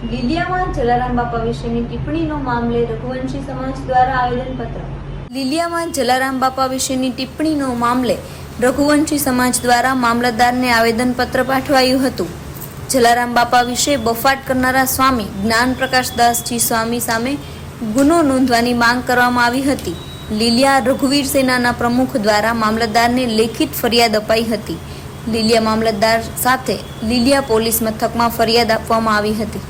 લીલિયામાં જલારામ બાપા વિશેની ટિપ્પણીનો મામલે રઘુવંશી સમાજ દ્વારા આવેદનપત્ર. લીલિયામાં જલારામ બાપા વિશેની ટિપ્પણીનો મામલે રઘુવંશી સમાજ દ્વારા મામલતદારને આવેદનપત્ર પાઠવાયું હતું. જલારામ બાપા વિશે બફાટ કરનારા સ્વામી જ્ઞાન પ્રકાશદાસજી સ્વામી સામે ગુનો નોંધવાની માંગ કરવામાં આવી હતી. લીલિયા રઘુવીર સેનાના પ્રમુખ દ્વારા મામલતદારને લેખિત ફરિયાદ અપાઈ હતી. લીલિયા મામલતદાર સાથે લીલિયા પોલીસ મથકમાં ફરિયાદ આપવામાં આવી હતી.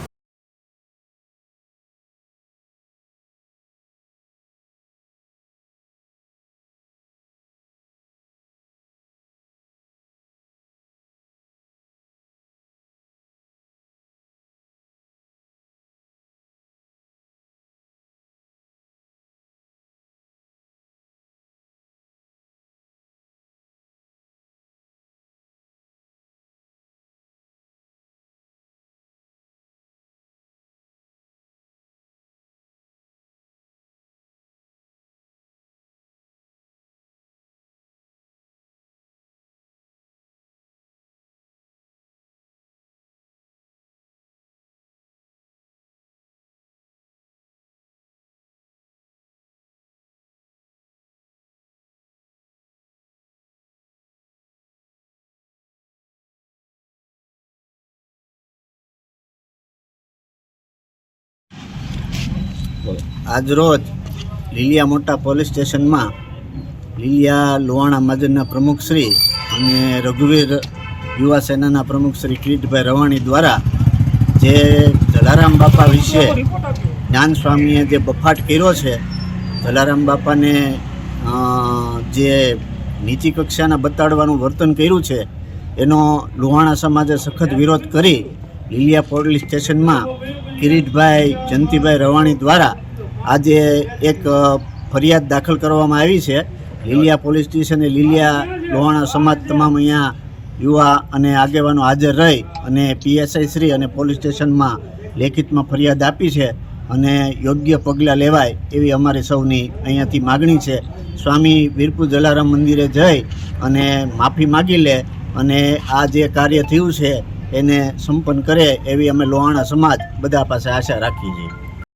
આજરોજ લીલિયા મોટા પોલીસ સ્ટેશનમાં લીલિયા લોહાણા મહાજનના પ્રમુખશ્રી અને રઘુવીર યુવા સેનાના પ્રમુખશ્રી કિરીટભાઈ રવાણી દ્વારા જે જલારામ બાપા વિશે જ્ઞાન સ્વામીએ જે બફાટ કર્યો છે, જલારામ બાપાને જે નીચી કક્ષાના બતાડવાનું વર્તન કર્યું છે, એનો લોહાણા સમાજે સખત વિરોધ કરી લીલિયા પોલીસ સ્ટેશનમાં કિરીટભાઈ, જંતીભાઈ રવાણી દ્વારા આજે એક ફરિયાદ દાખલ કરવામાં આવી છે. લીલિયા પોલીસ સ્ટેશને લીલિયા લોહાણા સમાજ તમામ અહીંયા યુવા અને આગેવાનો હાજર રહી અને પીએસઆઈ શ્રી અને પોલીસ સ્ટેશનમાં લેખિતમાં ફરિયાદ આપી છે અને યોગ્ય પગલાં લેવાય એવી અમારી સૌની અહીંયાથી માગણી છે. સ્વામી વીરપુર જલારામ મંદિરે જઈ અને માફી માગી લે અને આ જે કાર્ય થયું છે એને સંપન્ન કરે એવી અમે લોહાણા સમાજ બધા પાસે આશા રાખીએ છીએ.